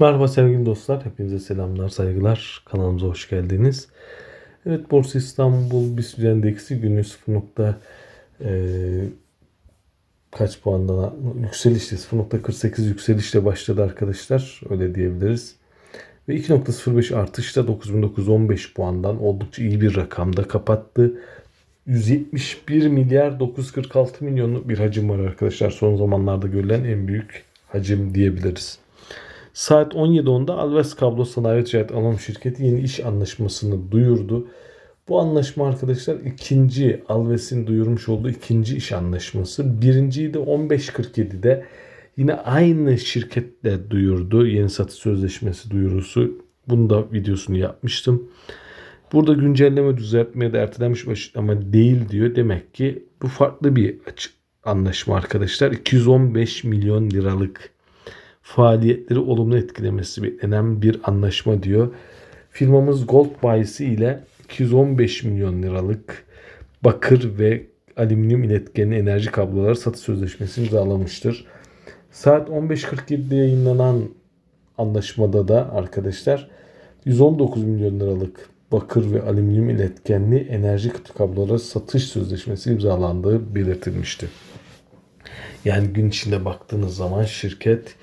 Merhaba sevgili dostlar. Hepinize selamlar, saygılar. Kanalımıza hoş geldiniz. Evet Borsa İstanbul BIST endeksi günü 0. nokta, eee, kaç puandan yükselişle 0.48 yükselişle başladı arkadaşlar. Öyle diyebiliriz. Ve 2.05 artışla 9915 puandan oldukça iyi bir rakamda kapattı. 171 milyar 946 milyonluk bir hacim var arkadaşlar. Son zamanlarda görülen en büyük hacim diyebiliriz. Saat 17.10'da Alves Kablo Sanayi Ticaret Anonim Şirketi yeni iş anlaşmasını duyurdu. Bu anlaşma arkadaşlar ikinci Alves'in duyurmuş olduğu ikinci iş anlaşması. Birinciyi de 15.47'de yine aynı şirketle duyurdu. Yeni satış sözleşmesi duyurusu. Bunu da videosunu yapmıştım. Burada güncelleme düzeltmeye de ertelenmiş açıklama değil diyor. Demek ki bu farklı bir açık anlaşma arkadaşlar. 215 milyon liralık faaliyetleri olumlu etkilemesi beklenen bir anlaşma diyor. Firmamız Gold bayisi ile 215 milyon liralık bakır ve alüminyum iletkenli enerji kabloları satış sözleşmesi imzalamıştır. Saat 15.47'de yayınlanan anlaşmada da arkadaşlar 119 milyon liralık bakır ve alüminyum iletkenli enerji kutu kabloları satış sözleşmesi imzalandığı belirtilmişti. Yani gün içinde baktığınız zaman şirket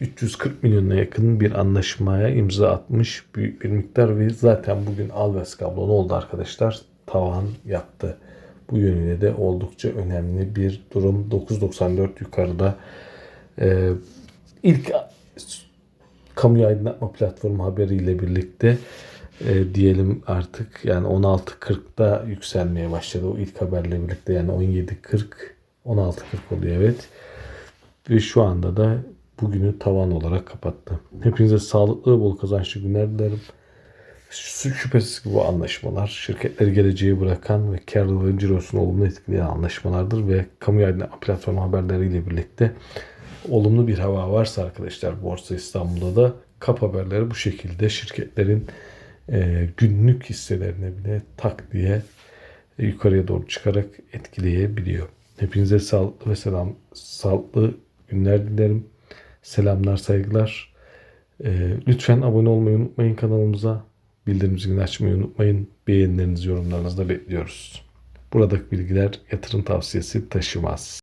340 milyona yakın bir anlaşmaya imza atmış büyük bir miktar ve zaten bugün Alves kablo ne oldu arkadaşlar? Tavan yaptı. Bu yönüyle de oldukça önemli bir durum. 9.94 yukarıda. E, ilk kamuya aydınlatma platformu haberiyle birlikte e, diyelim artık yani 16.40'da yükselmeye başladı o ilk haberle birlikte yani 17.40 16.40 oluyor evet. Ve şu anda da bugünü tavan olarak kapattı. Hepinize sağlıklı, bol kazançlı günler dilerim. Şüphesiz ki bu anlaşmalar şirketleri geleceğe bırakan ve karlılığın cirosunu olumlu etkileyen anlaşmalardır ve kamu aydınlatma platformu haberleriyle birlikte olumlu bir hava varsa arkadaşlar Borsa İstanbul'da da kap haberleri bu şekilde şirketlerin e, günlük hisselerini bile tak diye yukarıya doğru çıkarak etkileyebiliyor. Hepinize sağlıklı ve selam, sağlıklı günler dilerim. Selamlar, saygılar. E, lütfen abone olmayı unutmayın kanalımıza. Bildirim zilini açmayı unutmayın. Beğenilerinizi, yorumlarınızı da bekliyoruz. Buradaki bilgiler yatırım tavsiyesi taşımaz.